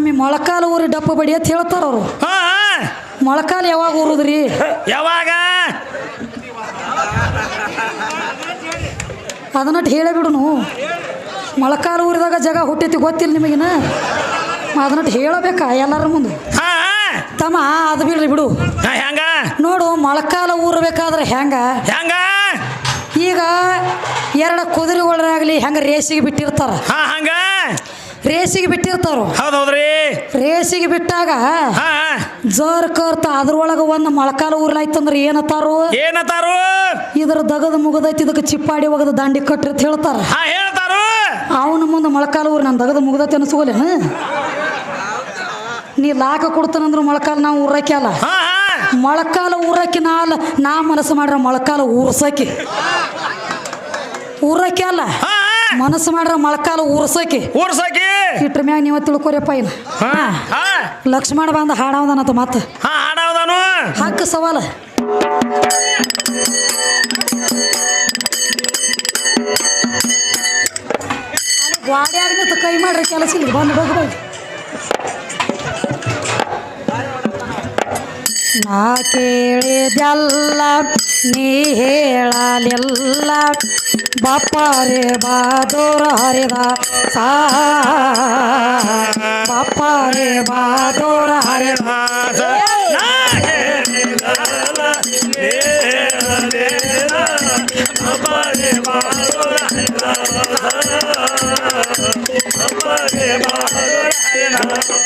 ಒಮ್ಮೆ ಮೊಳಕಾಲು ಊರಿ ಡಪ್ಪ ಬಡಿ ಅಂತ ಹೇಳ್ತಾರ ಅವರು. ಹಾ ಮೊಳಕಾಲು ಯಾವಾಗ ಊರುದ್ರಿ? ಯಾವಾಗ? ಅದನ್ನಟ್ಟು ಹೇಳೇ ಬಿಡುನು ಮೊಳಕಾಲು ಊರಿದಾಗ ಜಾಗ ಹುಟ್ಟೈತಿ ಗೊತ್ತಿಲ್ಲ ನಿಮಗಿನ? ಅದನ್ನಟ್ಟು ಹೇಳಬೇಕಾ ಎಲ್ಲರ ಮುಂದೆ? ಹಾ ತಮ್ಮ ಅದು ಬಿಡ್ರಿ ಬಿಡು. ಹೆಂಗ? ನೋಡು ಮೊಳಕಾಲ ಊರಬೇಕಾದ್ರೆ ಹೆಂಗ? ಹೆಂಗ? ಈಗ ಎರಡು ಕುದುರೆಗಳಾಗ್ಲಿ ಹೆಂಗೆ ರೇಸಿಗೆ ಬಿಟ್ಟಿರ್ತಾರ. ಹಾ ಹಂಗ? ರೇಸಿಗೆ ಬಿಟ್ಟಿರ್ತಾರೋ ಹೌದ್ ಹೌದ್ರಿ. ರೇಸಿಗೆ ಬಿಟ್ಟಾಗ ಜರ್ ಕರ್ತ ಅದ್ರೊಳಗ ಒಂದು ಮೊಳಕಾಲ ಊರ್ಲಾಯ್ತಂದ್ರ ಏನತ್ತಾರು ಏನತ್ತಾರು ಇದ್ರ ದಗದ ಮುಗದೈತಿ ಇದಕ್ಕೆ ಚಿಪ್ಪಾಡಿ ಒಗದ ದಾಂಡಿ ಕಟ್ರಿ ಅಂತ ಹೇಳ್ತಾರ. ಅವನ ಮುಂದೆ ಮೊಳಕಾಲ ಊರು ನನ್ನ ದಗದ ಮುಗದೈತಿ ಅನಿಸ್ಕೋಲೆ ನೀ ಲಾಕ ಕೊಡ್ತಾನಂದ್ರೆ ಮೊಳಕಾಲ ನಾವು ಹಾ ಮೊಳಕಾಲ ಊರಕ್ಕೆ ನಾ ಅಲ್ಲ ನಾ ಮನಸ್ಸು ಮಾಡ್ರ ಮೊಳಕಾಲ ಊರ್ಸಕ್ಕೆ. ಊರಕ್ಕೆ ಅಲ್ಲ. ಮನಸ್ಸು ಮಾಡ್ರ ಮೊಳಕಾಲ ಉರ್ಸಕಿ ಊರ್ಸಕಿ? ಇಟ್ರ ಮ್ಯಾಗ ನೀವ ತಿಳ್ಕೊರಿಯಪ್ಪ ಇಲ್ಲ ಹಾ ಹಾ. ಲಕ್ಷ್ಮಣ ಬಂದ ಹಾಡವದನತ್ತ ಮತ್ತೆ ಹಾ ಹಾಡಾವದನು? ಹಕ್ಕ ಸವಾಲ. ಗ್ವಾಡ್ಯಾಗ ನಿಂತು ಕೈ ಮಾಡ್ರಿ ಕೆಲಸ ಇಲ್ಲಿ ಬಂದು ಹೋಗ್ಬೋದು ನಾ ಕೇಳಿದೆಲ್ಲ ನೀ ಹೇಳಲಿಲ್ಲ. ಬಾಪಾರೆ ಬಾದೋರ ಹರಿದ ಸಾ ಬಾಪಾರೆ ಬಾದೋರ ಹರಿದ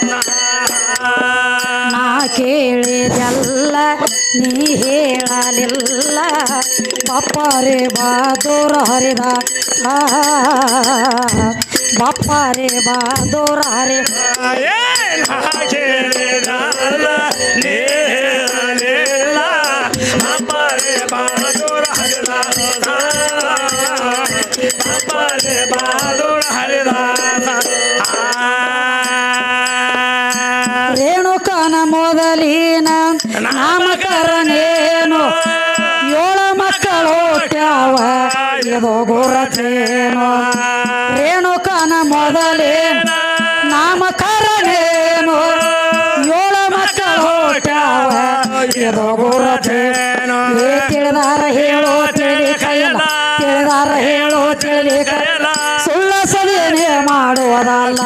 ನಾ ಕೇಳಿದೆಲ್ಲ ನೀ ಹೇಳಲಿಲ್ಲ. ಬಪ್ಪರೆ ಬಾದೋರ ಹರಿದ. ಬಪ್ಪರೆ ಬಾದೋರ ಹರಿ ರೇಣುಕನ ಇದು ಗುರತೇನು ರೇಣುಕನ ಮೊದಲೇ ನಾಮಕರಣೇನು. ಏಳು ಮಕ್ಕಳು ಹುಟ್ಟ್ಯಾವ ಇದು ಗುರತೇನು ಏ ತಿಳಿದಾರ ಹೇಳೋ ತಿಳಿ ಕೈಲ ತಿಳಿದಾರ ಹೇಳೋ ತಿಳಿ ಕೈಲ ಸುಳ್ಳ ಸದೇನೆ ಮಾಡುವುದಲ್ಲ.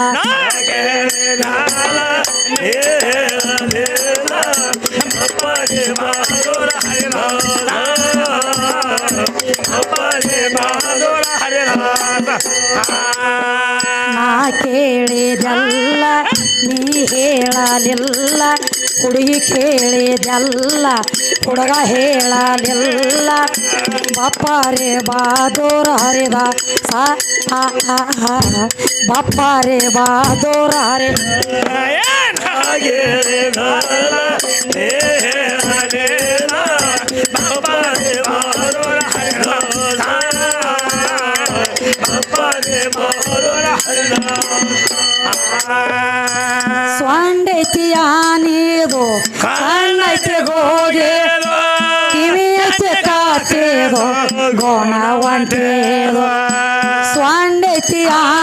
ನಾ ಕೇಳಿದಲ್ಲ ನೀ ಹೇಳಲಿಲ್ಲ. ಹುಡುಗಿ ಕೇಳಿದಲ್ಲ ಹುಡುಗ ಹೇಳಲಿಲ್ಲ. ಬಪ್ಪಾರೆ ಬಾದೂರ ಹರಿದ ಸಾ ಆ, ಆ, ಆ, ಬಪ್ಪಾರೆ ಬಾದೂರ ಹರಿ ಸ್ವಂಡೈತಿ ಆನಿದು ಕಣ್ಣೈತಿ ಗೋಗೆ ಕಿವಿಯೈತಿ ಕಾತಿದು ಗೋಣ ಒಂಟೇದು ಸ್ವಂಡೈತಿ ಆನಿದು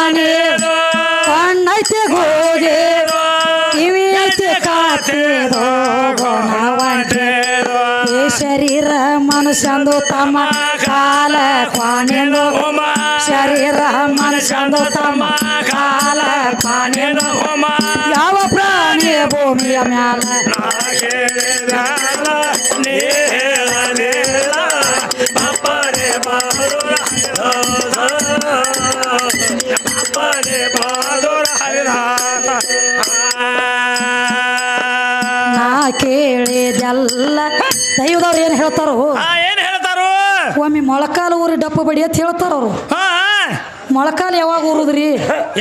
ಮನುಷ್ಯಂದು ತಮ್ಮ ಕಾಲ ಕ್ವಾಣಿಂದು ಶರೀರ ಮನುಷ್ಯಂದು ತಮ್ಮ ಕಾಲ ಕ್ವಾಣಿಂದು ಯಾವ ಪ್ರಾಣಿ ಭೂಮಿಯ ಮ್ಯಾಲ? ಕೇಳಿದೆಲ್ಲ. ದೈವದವ್ರು ಏನ್ ಹೇಳ್ತಾರು? ಒಮ್ಮೆ ಮೊಳಕಾಲ ಊರಿ ಡಪ್ಪ ಬಡಿ ಅಂತ ಹೇಳ್ತಾರ ಅವರು. ಹಾ ಮೊಳಕಾಲು ಯಾವಾಗ ಊರುದ್ರಿ?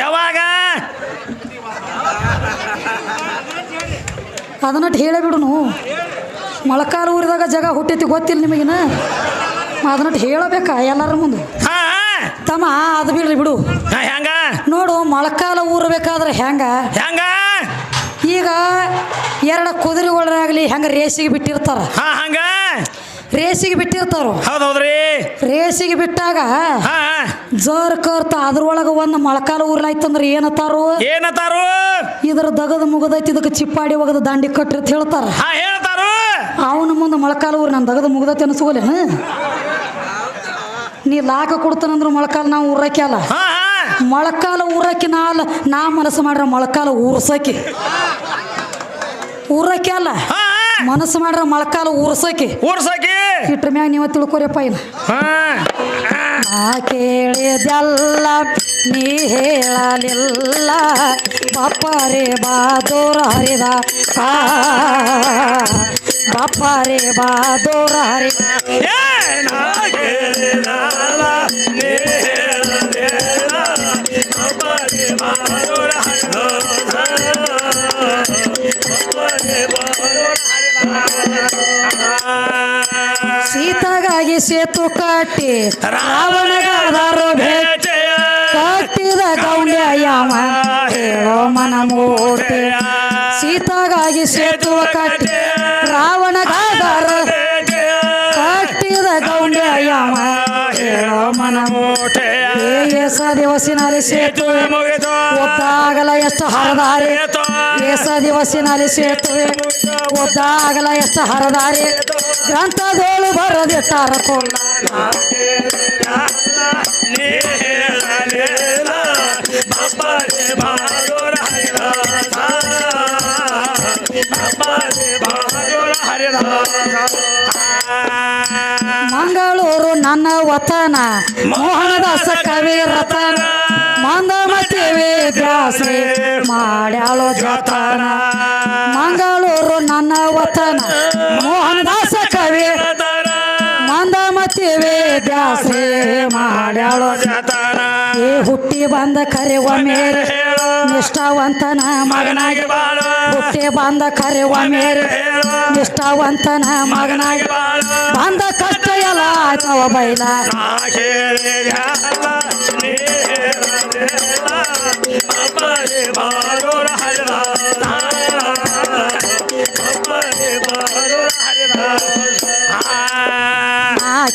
ಯಾವಾಗ? ಅದನ್ನಟ್ಟು ಹೇಳಬಿಡುನು ಮೊಳಕಾಲು ಊರಿದಾಗ ಜಾಗ ಹುಟ್ಟೈತಿ ಗೊತ್ತಿಲ್ಲ ನಿಮಗಿನ? ಅದನ್ನಟ್ಟು ಹೇಳಬೇಕಾ ಎಲ್ಲರ ಮುಂದೆ. ತಮ್ಮ ಅದು ಬಿಡ್ರಿ ಬಿಡು. ಹೆಂಗ? ನೋಡು ಮೊಳಕಾಲ ಊರಬೇಕಾದ್ರೆ ಹೆಂಗ? ಹೆಂಗ? ಈಗ ಎರಡು ಕುದುರೆಗಳಾಗಲಿ ಹೆಂಗ ರೇಸಿಗೆ ಬಿಟ್ಟಿರ್ತಾರ. ಹಂಗ? ರೇಸಿಗೆ ಬಿಟ್ಟಿರ್ತಾರ ರೇಸಿಗೆ ಬಿಟ್ಟಾಗ ಜೋರ್ ಕರ್ತ ಅದ್ರೊಳಗ ಒಂದು ಮೊಳಕಾಲ ಊರ್ಲಾಯ್ತಂದ್ರ ಏನತ್ತಾರು ಏನತ್ತಾರು ಇದ್ರ ದಗದ ಮುಗದೈತಿ ಇದಕ್ಕೆ ಚಿಪ್ಪಾಡಿ ಒಗದ ದಾಂಡಿ ಕಟ್ರಿ ಅಂತ ಹೇಳ್ತಾರ. ಅವನ ಮುಂದೆ ಮೊಳಕಾಲ ಊರು ನನ್ನ ದಗದ ಮುಗದೈತಿ ಅನ್ಸ್ಕೋಲೇನ ನೀ ಲಾಕ ಕೊಡ್ತಾನಂದ್ರ ಮೊಳಕಾಲ ನಾವು ಹಾ ಮೊಳಕಾಲ ಊರಕ್ಕೆ ನಾ ಅಲ್ಲ ನಾ ಮನಸ್ಸು ಮಾಡ್ರ ಮೊಳಕಾಲ ಊರ್ಸಕ್ಕೆ. ಊರಕ್ಕೆ ಅಲ್ಲ. ಮನಸ್ಸು ಮಾಡ್ರ ಮೊಳಕಾಲ ಊರ್ಸಕಿ. ಊರ್ಸಕಿ? ಇಟ್ರ ಮ್ಯಾಗ ನೀವ ತಿಳ್ಕೊರಿಯಪ್ಪ ಇಲ್ಲ ನಾ ಕೇಳಿದೆಲ್ಲ ನೀ ಹೇಳಲಿಲ್ಲ. ಬಪ್ಪರೆ ಬಾದೋರ ಹರಿದ ಬಪ್ಪರೆ ಬಾದೋರ ಹರಿದ ಸೀತಾಗಾಗಿ ಸೇತು ಕಟ್ಟಿ ರಾವಣಗಾದರು ಭೇಟಿ ಕಟ್ಟಿದ ಗೌಂಡ್ಯ ಯಾಮ. ಹೇಳೋ ಮನ ಮೂರ್ತಿ ಸೀತಾಗಾಗಿ ಸೇತು ಕಟ್ಟಿ ರಾವಣಗಾದರ ಕಟ್ಟಿದ ಗೌಂಡ್ಯ ಯಾಮ. ಹೇಳೋ ಮನ ಮೂರ್ತಿ ಎಸ ದಿವಸಿನಲ್ಲಿ ಸೇತುವೆ ಒದ್ದಾಗಲ ಎಷ್ಟು ಹರದಾರಿ. ಏಸ ದಿವಸಿನಲ್ಲಿ ಸೇರ್ತದೆ. ಒದ್ದಾಗಲ ಎಷ್ಟ ಹರದಾರಿ. ಗ್ರಂಥದೋಳು ಬರದಿಟ್ಟಾರ ಕೊಲ್ಲ ಮಂಗಳೂರು ನನ್ನ ವತನ. ಮೋಹನದಾಸ ಕವಿ ರತನ. ಮಂದಮತಿ ವಿದ್ಯಾಶ್ರೀ ಮಾಡ್ಯಾಳು ಜತನ. ಮಂಗಳೂರು ನನ್ನ ವತನ. ಮೋಹನದಾಸ ಕವಿ. ಮಂದಮತಿ ವಿದ್ಯಾಶ್ರೀ ಮಾಡ್ಯಾಳೋ ಏ ಹುಟ್ಟಿ ಬಂದ ಕರೆವ ಮೇರೆ. ನಿಷ್ಠಾವಂತನ ಮಗನಾಗಿ ಹುಟ್ಟಿ ಬಂದ ಕರೆವ ಮೇರೆ. ನಿಷ್ಠಾವಂತನ ಮಗನಾಗಿ ಬಂದ ಕಷ್ಟ ಎಲ್ಲ ಆಯ್ತವ ಬೈಲ.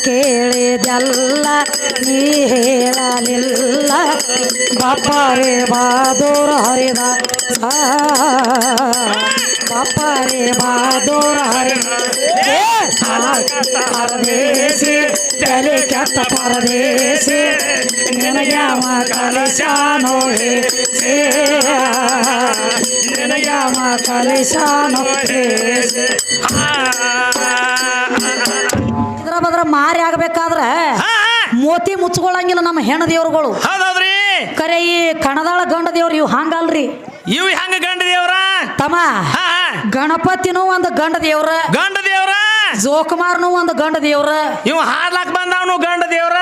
ಕೇಳಿದೆಲ್ಲ ನೀ ಹೇಳಲಿಲ್ಲ ಬಪ್ಪರೆ ಬಾದೂರ ಹರಿದ ಆ, ಬಪ್ಪರೆ ಬಾದೂರ ಹರಿದ ಏ, ಆ, ಪರದೇಶಿ ತಲೆ ಕೆತ್ತ ಪರದೇಶಿ. ನಿನಗ್ಯಾವ ಕಲಿಸಾನೋ ಹೇ ನಿನಗ್ಯಾವ ಕಲಿಸಾನೋ ಹೇ. ಇದ್ರ ಬದ್ರ ಮಾರಿ ಆಗ್ಬೇಕಾದ್ರ ಮೋತಿ ಮುಚ್ಕೊಳಂಗಿಲ್ಲ ನಮ್ಮ ಹೆಣ ದೇವ್ರುಗಳು. ಹೌದೌದ್ರಿ. ಕರೆ ಈ ಕಣದಾಳ ಗಂಡ ದೇವ್ರು ಇವ್ ಹಂಗಲ್ರಿ. ಇವ್ ಹೆಂಗ ಗಂಡ ದೇವ್ರ? ತಮ್ಮ ಹಾ. ಗಣಪತಿನೂ ಒಂದು ಗಂಡ ದೇವ್ರ. ಗಂಡ ದೇವ್ರ? ಜೋಕುಮಾರ್ನು ಒಂದು ಗಂಡ ದೇವ್ರ. ಇವ್ ಹಾಡ್ಲಾಕ್ ಬಂದವನು ಗಂಡ ದೇವ್ರ.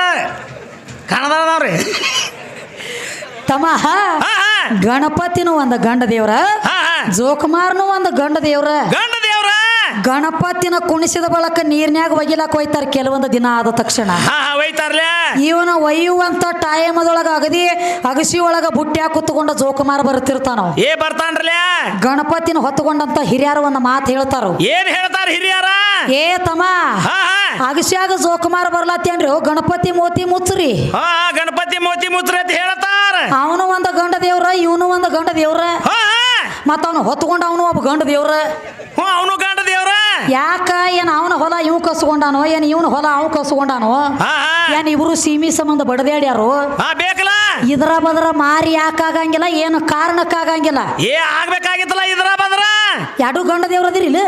ಕಣದವ್ರಿ ತಮ್ಮ ಗಣಪತಿನೂ ಒಂದು ಗಂಡ ದೇವ್ರ. ಜೋಕುಮಾರ್ನು ಒಂದು ಗಂಡ ದೇವ್ರ. ಗಂಡ ದೇವ್ರ ಗಣಪತಿನ ಕುಣಿಸಿದ ಬಳಕ ನೀರ್ನ್ಯಾಗ ಒಗಿಲಾಕ ಹೋಯ್ತಾರ ಕೆಲವೊಂದು ದಿನ ಆದ ತಕ್ಷಣ. ಇವನ ಒಯ್ಯುವಂತ ಟೈಮದೊಳಗ ಅಗದಿ ಅಗಸಿ ಒಳಗ ಬುಟ್ಟ್ಯಾಗ ಕುತ್ಕೊಂಡ ಜೋಕುಮಾರ್ ಬರ್ತಿರ್ತಾನ ಏ ಗಣಪತಿನ ಹೊತ್ತುಕೊಂಡಂತ ಹಿರಿಯರು ಒಂದು ಮಾತು ಹೇಳ್ತಾರ. ಏನ್ ಹೇಳ್ತಾರ ಹಿರಿಯರ? ಏ ತಮ್ಮ ಅಗಸಿಯಾಗ ಜೋಕುಮಾರ್ ಬರ್ಲತ್ತೇನ್ರಿ ಗಣಪತಿ ಮೋತಿ ಮುಚ್ಚ್ರಿ ಗಣಪತಿ ಮೋತಿ ಮುತ್ರ ಅಂತ ಹೇಳ್ತಾರ. ಅವನು ಒಂದು ಗಂಡ ದೇವ್ರ ಇವನು ಒಂದು ಗಂಡ ದೇವ್ರ. ಮತ್ತ ಅವನು ಹೊತ್ಕೊಂಡ ಅವನು ಒಬ್ಬ ಗಂಡ ದೇವ್ರ. ಹ್ಞೂ ಅವನು ಗಂಡ ದೇವ್ರ ಯಾಕ ಏನ್ ಅವನ ಹೊಲ ಇವ್ ಕಸ್ಕೊಂಡಾನೋ ಏನ್ ಇವನ ಹೊಲ ಅವ್ ಕಸ್ಕೊಂಡಾನೋ? ಹಾ ಹಾ. ಏನ್ ಇಬ್ರು ಸೀಮಿ ಸಂಬಂಧ ಬಡದೇಡ್ಯಾರು ಹಾ ಬೇಕಲ್ಲ. ಇದ್ರ ಬದ್ರ ಮಾರಿ ಯಾಕಾಗಂಗಿಲ್ಲ ಏನು ಕಾರಣಕ್ಕಾಗಂಗಿಲ್ಲ. ಏ ಆಗ್ಬೇಕಾಗಿತ್ತಲ್ಲ ಇದ್ರ ಬದ್ರ. ಎರಡು ಗಂಡ ದೇವ್ರದಿರಿ ಇಲ್ಲಿ?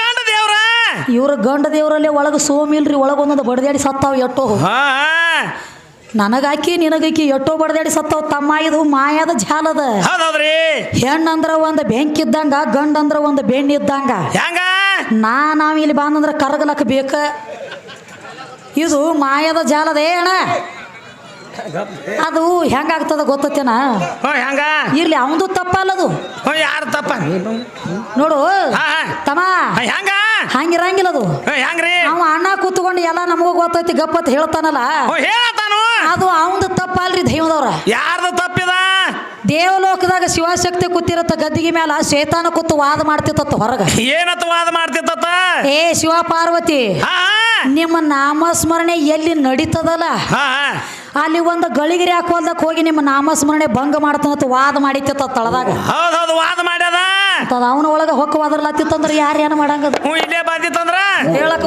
ಗಂಡ ದೇವ್ರ ಇವ್ರ ಗಂಡ ದೇವ್ರಲ್ಲಿ ಒಳಗ ಸೋಮಿಲ್ರಿ ಒಳಗ ಬಡದೇಡಿ ಬಡದಾಡಿ ಸತ್ತಾವ ಎಟ್ಟೋ ಹಾ ಹಾ. ನನಗಾಕಿ ನಿನಗಾಕಿ ಎಟ್ಟೋ ಬಡದಾಡಿ ಸತ್ತವ ತಮ್ಮ ಇದು ಮಾಯದ ಜಾಲದ ಹೌದೌದ್ರಿ? ಹೆಣ್ಣಂದ್ರ ಒಂದು ಬೆಂಕಿ ಇದ್ದಂಗ ಗಂಡಂದ್ರ ಒಂದು ಬೆಣ್ಣೆ ಇದ್ದಂಗ ಹೆಂಗ? ನಾ ನಾವ್ ಇಲ್ಲಿ ಬಂದಂದ್ರ ಕರಗಲಕ್ಕ ಬೇಕ. ಇದು ಮಾಯದ ಜಾಲದ ಅಣ್ಣ ಅದು ಹೆಂಗಾಗ್ತದ ಗೊತ್ತೇನ ಇಲ್ಲಿ ಹೆಂಗ? ಇರ್ಲಿ ಅವಂದು ತಪ್ಪಲ್ಲದು. ಯಾರು ತಪ್ಪ? ನೋಡು ತಮ್ಮ. ಹೆಂಗ? ಹಂಗಿರಂಗಿಲ್ಲ ಅದು ಹ್ಞೂ ಹೆಂಗ್ರಿ? ಅವ ಅಣ್ಣ ಕೂತ್ಕೊಂಡು ಎಲ್ಲ ನಮಗೂ ಗೊತ್ತೈತಿ ಗಪ್ಪತ್ ಹೇಳ್ತಾನಲ್ಲ. ಅದು ಅವಂದು ತಪ್ಪಲ್ರಿ ದೈವದವ್ರ. ಯಾರ್ದು ತಪ್ಪಿದ? ದೇವಲೋಕದಾಗ ಶಿವಶಕ್ತಿ ಕೂತಿರತ್ತ ಗದ್ದಿಗೆ ಮ್ಯಾಲ ಶೇತಾನ ಕೂತು ವಾದ ಮಾಡ್ತಿತ್ತ ಹೊರಗ. ಏನತ್ತ ವಾದ ಮಾಡ್ತಿತ್ತ ಏ ಶಿವ ಪಾರ್ವತಿ ನಿಮ್ಮ ನಾಮಸ್ಮರಣೆ ಎಲ್ಲಿ ನಡೀತದಲ್ಲ? ಅಲ್ಲಿ ಒಂದು ಗಳಿಗಿರಿ ಹಾಕೋದಕ್ ಹೋಗಿ ನಿಮ್ಮ ನಾಮಸ್ಮರಣೆ ಭಂಗ ಮಾಡ್ತಾನಂತ ವಾದ ಮಾಡಿತ್ತ ತಳದಾಗ. ಹೌದೌದು ವಾದ ಮಾಡ್ಯದ? ಅವನ ಒಳಗ ಹೊಕ್ಕ ವಾದರ್ಲಾತಿತ್ತಂದ್ರ ಯಾರು ಏನು ಮಾಡಂಗದ? ಇಲ್ಲೇ ಬಂದಿತ್ತಂದ್ರ? ಹೇಳಕ್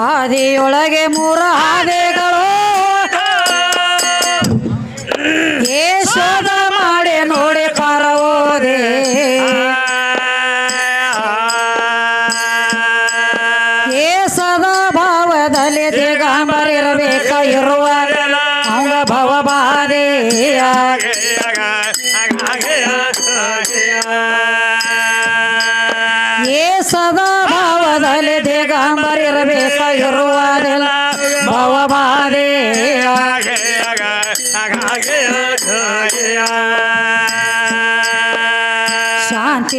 ಹಾದಿಯೊಳಗೆ ಮೂರ ಹಾದಿಗಳು. ಯಶೋದ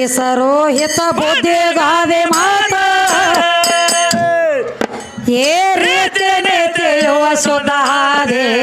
ಸರೋಹಿತ ಬುದ್ಧಿಗಾದೆ ಮಾತ. ಏ ರೀತಿ ನೀತಿಯುವ ಸುಧಾದೇಯ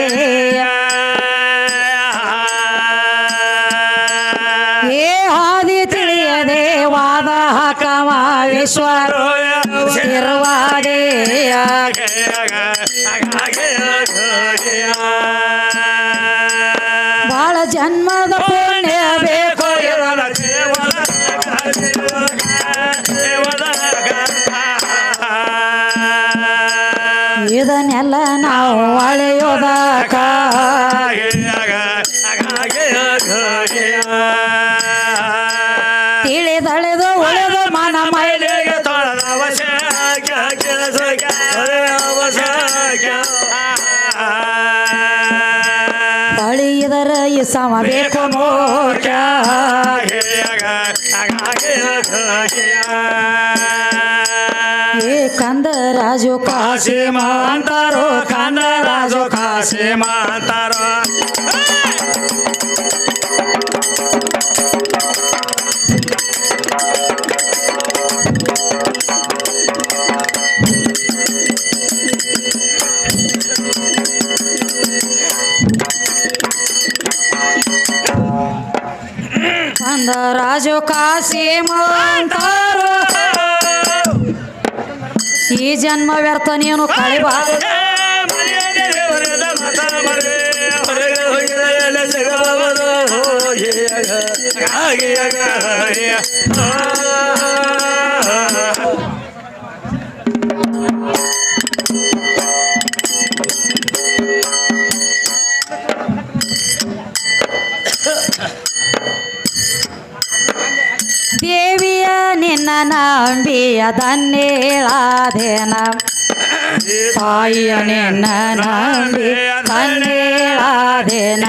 ಅಳೆಯೋದಕ ತಿಳಿದಳೆದು ಉಳಿದು ಮನ ಮೈಲಿ ಬಳಿದರ ಈ ಸಮ ಬೇಕು ಮೋಕ್ಷ ಏ ಕಂದ ರಾಜು ಕಾಶಿ ಮಾಂತಾರೋ ಕಾಶಿ ಮಾತಾರ. ರಾಜು ಕಾಶಿ ಮಂತಾರು. ಈ ಜನ್ಮ ವ್ಯರ್ಥ ನೀನು ಕಳಿಬಾರದು. ನಿನ್ನ ನಂಬಿಯ ದನ್ನೇಳಾದೇನ ತಾಯಿಯ ನಿನ್ನ ನಂಬಿ ದನ್ನೇಳಾದೇನ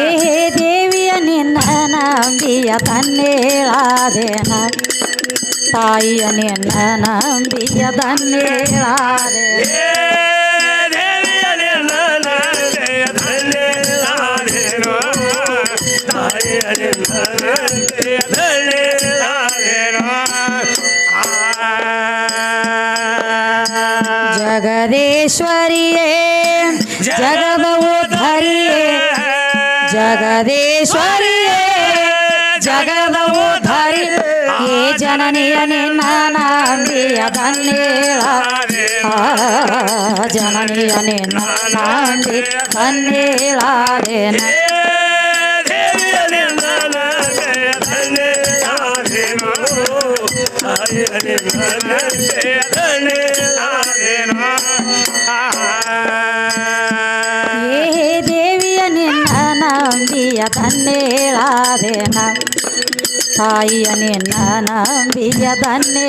ಏ ದೇವಿಯ ನಿನ್ನ ನಂಬಿಯ ದನ್ನೇಳಾದೇನ ತಾಯಿಯ ನಿನ್ನ ನಂಬಿಯ ದನ್ನೇಳಾದೇನ ಜಗದೇಶ್ವರಿಯೇ ಜಗದ ಉದ್ಧರಿಯೇ ಜಗದೇಶ್ವರಿಯೇ ಜಗದವು ಜನನಿಯ ನಿನ್ನ ಕನ್ನೀಳ ಆ, ಜನನಿಯ ನಿನ್ನ ದನ್ನೇಳಾದೇನ ಏ ದೇವಿಯ ನಿನ್ನ ನಂಬಿಯ ದನ್ನೇಳಾದೇನ ತಾಯಿಯ ನಿನ್ನ ನಂಬಿಯ ಶ್ರೀ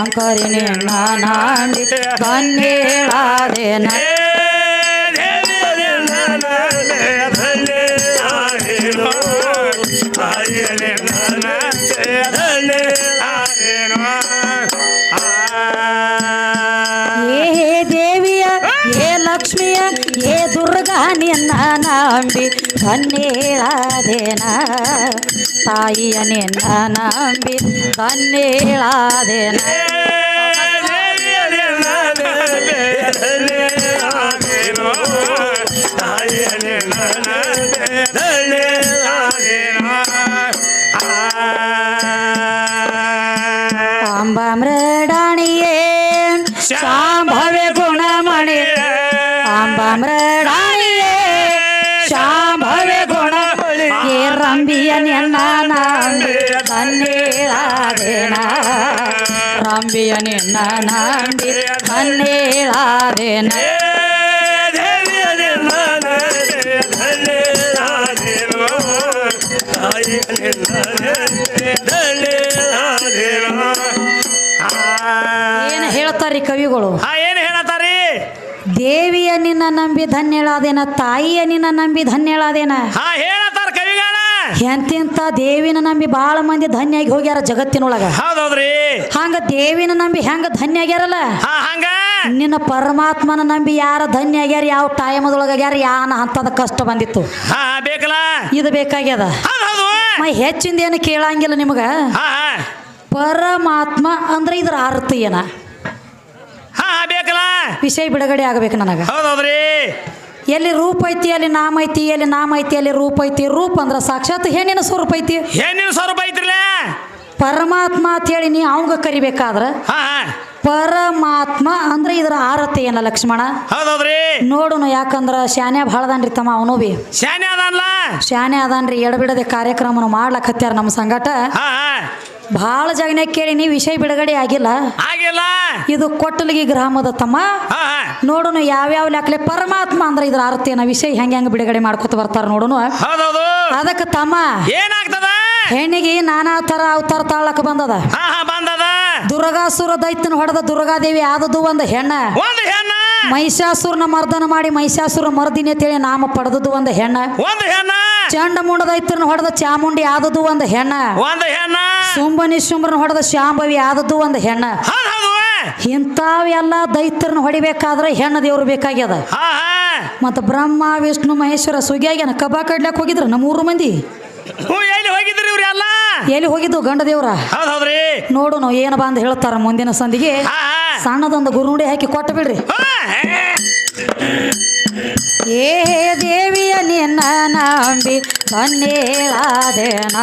ಶಂಕರಿ ನಿನ್ನ ನಂಬಿ ಧನ್ಯಳಾದೇನ ಏ ನಂಬಿ ಧನ್ಯಳಾದೇನ ತಾಯಿಯ ನಿನ್ನ ನಂಬಿ ಧನ್ಯಳಾದೇನ ರಂಬಿಯ ನಿನ್ನ ನಂಬಿ ಧನ್ಯಳಾದೇನ ಏನು ಹೇಳ್ತಾರಿ ಕವಿಗಳು? ಏನು ಹೇಳತ್ತಾರಿ ದೇವಿಯ ನಿನ್ನ ನಂಬಿ ಧನ್ಯಳಾದೇನ ತಾಯಿಯ ನಿನ್ನ ನಂಬಿ ಧನ್ಯಳಾದೇನ ಹಾ ಹೇಳತ್ತಾರ ಕವಿಗಾಲ ಎಂತಿಂತ ದೇವಿನ ನಂಬಿ ಬಹಳ ಮಂದಿ ಧನ್ಯಾಗಿ ಹೋಗ್ಯಾರ ಜಗತ್ತಿನೊಳಗ. ಹೌದೌದ್ರಿ? ಹಂಗ ದೇವಿನ ನಂಬಿ ಹೆಂಗ ಧನ್ಯ ಆಗ್ಯಾರಲ್ಲ ಹಂಗ? ನಿನ್ನ ಪರಮಾತ್ಮನ ನಂಬಿ ಯಾರ ಧನ್ಯ ಆಗ್ಯಾರ ಯಾವ ಟೈಮದೊಳಗ ಆಗ್ಯಾರ ಯಾನ ಹಂತದ ಕಷ್ಟ ಬಂದಿತ್ತು. ಬೇಕಲ್ಲ? ಇದು ಬೇಕಾಗ್ಯದ. ಹೆಚ್ಚಿಂದ ಏನು ಕೇಳಂಗಿಲ್ಲ ನಿಮಗ? ಪರಮಾತ್ಮ ಅಂದ್ರೆ ಇದ್ರ ಅರ್ಥ ಏನ? ಬೇಕಲ್ಲ? ವಿಷಯ ಬಿಡುಗಡೆ ಆಗಬೇಕು ನನಗ. ಹೌದೌದ್ರಿ? ಎಲ್ಲಿ ರೂಪ ಐತಿ ಅಲ್ಲಿ ನಾಮ ಐತಿ ಎಲ್ಲಿ ನಾಮ ಐತಿ ಅಲ್ಲಿ ರೂಪ ಐತಿ ರೂಪ ಅಂದ್ರ ಸಾಕ್ಷಾತ್ ಹೆಣ್ಣಿನ ಸ್ವರೂಪ ಐತಿ. ಹೆಣ್ಣಿನ ಸ್ವರೂಪ ಐತ್ರಿಲ್ಲ ಪರಮಾತ್ಮ ಅಂತ ಹೇಳಿ ನೀ ಅವಂಗ ಕರಿಬೇಕಾದ್ರ ಹಾ ಹಾ. ಪರಮಾತ್ಮ ಅಂದ್ರೆ ಇದರ ಆರತಿ ಏನ ಲಕ್ಷ್ಮಣ? ಹೌದೌದ್ರಿ. ನೋಡುನು ಯಾಕಂದ್ರ ಶಾನ್ಯ ಭಾಳದನ್ರಿ ತಮ್ಮ ಅವನು ಬಿ. ಶಾನೆ ಅದಲ್ಲ ಶಾನೆ ಅದಾನ್ರಿ ಎಡಬಿಡದೆ ಕಾರ್ಯಕ್ರಮನ ಮಾಡ್ಲಕ್ ಹತ್ಯಾರ ನಮ್ಮ ಸಂಗಟ. ಹಾ ಹಾ. ಭಾಳ ಜಗನ್ಯಾಗ ಕೇಳಿ ನೀ ವಿಷಯ ಬಿಡುಗಡೆ ಆಗಿಲ್ಲ. ಆಗಿಲ್ಲ? ಇದು ಕೊಟ್ಟಲಿಗೆ ಗ್ರಾಮದ ತಮ್ಮ ನೋಡುನು ಯಾವ್ಯಾವ ಲೆಕ್ಕಲೆ ಪರಮಾತ್ಮ ಅಂದ್ರೆ ಇದ್ರ ಅರ್ಥ ಏನ? ವಿಷಯ ಹೆಂಗ ಹೆಂಗ ಬಿಡುಗಡೆ ಮಾಡ್ಕೊತ ಬರ್ತಾರ ನೋಡುನು? ಅದಕ್ಕೆ ತಮ್ಮ. ಏನಾಗ್ತದ? ಹೆಣ್ಣಿಗೆ ನಾನಾ ತರ ಅವತಾರ ತಾಳಕ್ ಬಂದದ. ಬಂದದ. ದುರ್ಗಾಸುರ ದೈತ್ಯನ ಹೊಡೆದ ದುರ್ಗಾದೇವಿ ಆದದ್ದು ಒಂದು ಹೆಣ್ಣ. ಒಂದು ಹೆಣ್ಣ? ಮಹಿಷಾಸುರನ ಮರ್ದನ ಮಾಡಿ ಮಹಿಷಾಸುರ ಮರ್ದಿನಿ ಅಂತೇಳಿ ನಾಮ ಪಡೆದದ್ದು ಒಂದು ಹೆಣ್ಣ. ಒಂದು ಹೆಣ್ಣ. ಚಂಡಮುಂಡ ದೈತ್ಯನ ಹೊಡೆದ ಚಾಮುಂಡಿ ಆದದು ಒಂದು ಹೆಣ್ಣ. ಒಂದು ಹೆಣ್ಣ. ಸುಂಬನಿ ಶುಂಬ್ರನ ಹೊಡೆದ ಶಾಂಭವಿ ಆದದ್ದು ಒಂದು ಹೆಣ್ಣ. ಇಂಥವೆಲ್ಲ ದೈತ್ಯರನ್ನ ಹೊಡಿಬೇಕಾದ್ರೆ ಹೆಣ್ಣು ದೇವ್ರು ಬೇಕಾಗ್ಯದ. ಮತ್ತು ಬ್ರಹ್ಮ ವಿಷ್ಣು ಮಹೇಶ್ವರ ಸುಗಿಯಾಗ್ಯಾನ ಕಬ್ಬ ಕಡ್ಲಕ್ಕೆ ಹೋಗಿದ್ರು ನಮ್ಮ ಮೂರು ಮಂದಿ ಹೋಗಿದ್ರಿ ಇವ್ರಿ ಎಲ್ಲ ಹೋಗಿದ್ದು ಗಂಡ ದೇವ್ರ? ನೋಡು ಹೌದ್ರಿ. ನೋಡುನು ಏನು ಬಂದು ಹೇಳ್ತಾರ ಮುಂದಿನ ಸಂದಿಗೆ. ಸಣ್ಣದೊಂದು ಗುರುನುಡಿ ಹಾಕಿ ಕೊಟ್ಟು ಬಿಡ್ರಿ. ಏ, ದೇವಿಯ ನಿನ್ನ ನಂಬಿ ಧನ್ಯೇಳಾದೇನ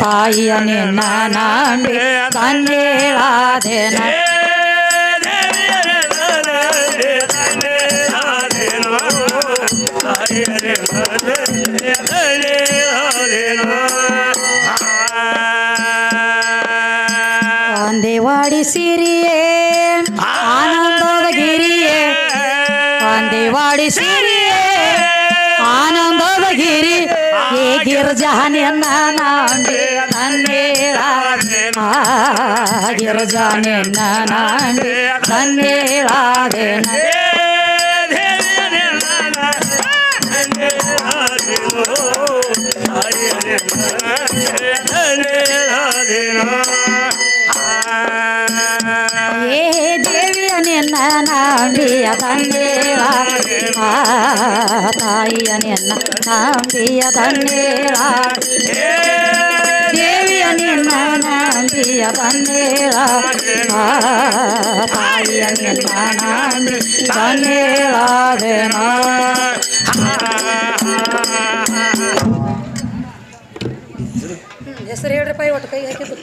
ತಾಯಿಯ ನಿನ್ನ ನಂಬಿ ಧನ್ಯೇಳಾದೇನ ಧನ್ಯೇಳಾದೇನ ಆ ಗಿರ್ಜಾ ನಿನ್ನ ನಂಬಿ ಧನ್ಯೇಳಾದೇನ ಏ ದೇವಿಯ ನಿನ್ನ ನಂಬಿಯ ಆ ತಾಯಿಯ ನಿನ್ನ ನಂಬಿಯ ನಿನ್ನ ತಾಯಿಯ ನಿನ್ನ ನಂಬಿ ಧನ್ಯೇಳಾದೇನ ಹೆಸರು ಹೇಳ್ರಪ್ಪ ಒಟ್ಟು ಕೈ ಹಾಕಿದ್ರು